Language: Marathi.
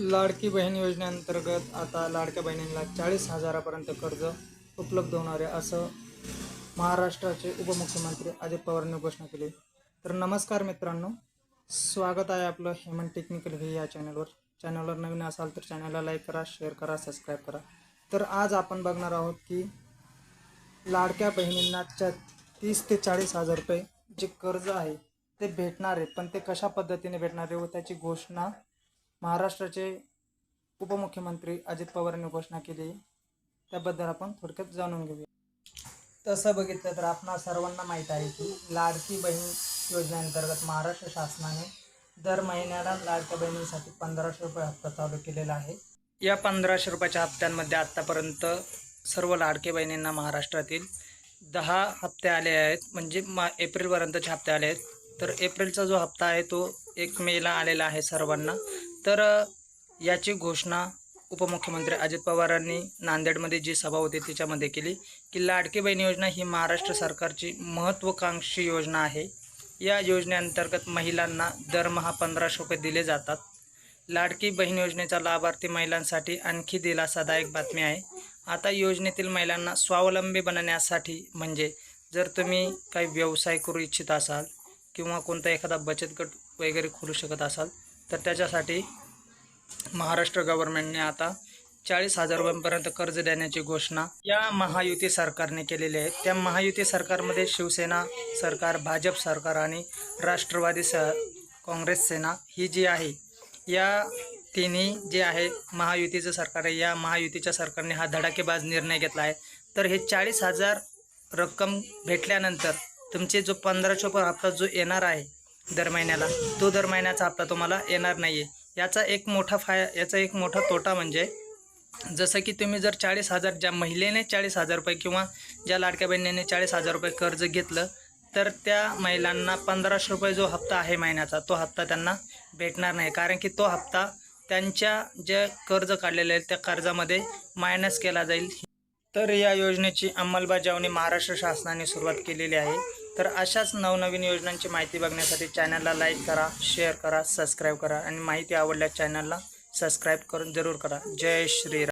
लाडकी बहीण योजनेअंतर्गत आता लाडक्या बहिणींना चाळीस हजारापर्यंत कर्ज उपलब्ध होणार आहे असं महाराष्ट्राचे उपमुख्यमंत्री अजित पवारांनी घोषणा केली. तर नमस्कार मित्रांनो स्वागत आहे आपलं हेमन टेक्निकल हे या चॅनलवर. चॅनलवर नवीन असाल तर चॅनलला लाईक करा शेअर करा सबस्क्राईब करा. तर आज आपण बघणार आहोत की लाडक्या बहिणींना च्या तीस ते चाळीस हजार रुपये जे कर्ज आहे ते भेटणार आहे पण ते कशा पद्धतीने भेटणार आहे व त्याची घोषणा महाराष्ट्राचे उपमुख्यमंत्री अजित पवारांनी घोषणा केली. त्याबद्दल आपण थोडक्यात जाणून घेऊया. तसं बघितलं तर आपणा सर्वांना माहीत आहे की लाडकी बहीण योजनेअंतर्गत महाराष्ट्र शासनाने दर महिन्याला लाडक्या बहिणींसाठी पंधराशे रुपये हप्ता चालू केलेला आहे. या पंधराशे रुपयाच्या हप्त्यांमध्ये आत्तापर्यंत सर्व लाडके बहिणींना महाराष्ट्रातील दहा हप्ते आले आहेत. म्हणजे मा एप्रिलपर्यंतचे हप्ते आले आहेत. तर एप्रिलचा जो हप्ता आहे तो एक मेला आलेला आहे सर्वांना. तर याची घोषणा उपमुख्यमंत्री अजित पवारांनी नांदेडमध्ये जी सभा होती त्याच्यामध्ये केली की लाडकी बहीण योजना ही महाराष्ट्र सरकारची महत्त्वाकांक्षी योजना आहे. या योजनेअंतर्गत महिलांना दरमहा पंधराशे रुपये दिले जातात. लाडकी बहीण योजनेचा लाभार्थी महिलांसाठी आणखी दिलासादायक बातमी आहे. आता योजनेतील महिलांना स्वावलंबी बनण्यासाठी म्हणजे जर तुम्ही काही व्यवसाय करू इच्छित असाल किंवा कोणता एखादा बचत गट वगैरे खोलू शकत असाल तर त्याच्यासाठी महाराष्ट्र गव्हर्नमेंटने आता चाळीस हजार रुपयांपर्यंत कर्ज देण्याची घोषणा या महायुती सरकारने केलेली आहे. त्या महायुती सरकारमध्ये शिवसेना सरकार भाजप सरकार आणि राष्ट्रवादी स काँग्रेस सेना ही जी आहे या तिन्ही जे आहे महायुतीचं सरकार आहे या महायुतीच्या सरकारने हा धडाकेबाज निर्णय घेतला आहे. तर हे चाळीस हजार रक्कम भेटल्यानंतर तुमचे जो पंधराशे पर हप्ता जो येणार आहे दर महिन्याला. तो दर महिन्याचा हप्ता तुम्हाला येणार नाही आहे याचा एक मोठा फाय याचा एक मोठा तोटा म्हणजे जसं की तुम्ही जर चाळीस हजार ज्या महिलेने चाळीस हजार रुपये किंवा ज्या लाडक्या बहिणीने चाळीस हजार रुपये कर्ज घेतलं तर त्या महिलांना पंधराशे रुपये जो हप्ता आहे महिन्याचा तो हप्ता त्यांना भेटणार नाही. कारण की तो हप्ता त्यांच्या जे कर्ज काढलेले आहे त्या कर्जामध्ये मायनस केला जाईल. तर या योजनेची अंमलबजावणी महाराष्ट्र शासनाने सुरुवात केलेली आहे. तर अशाच नवनवीन योजनांची माहिती बघण्यासाठी चॅनलला लाईक करा शेअर करा सबस्क्राईब करा आणि माहिती आवडल्यास चॅनलला सबस्क्राईब करून जरूर करा. जय श्रीराम.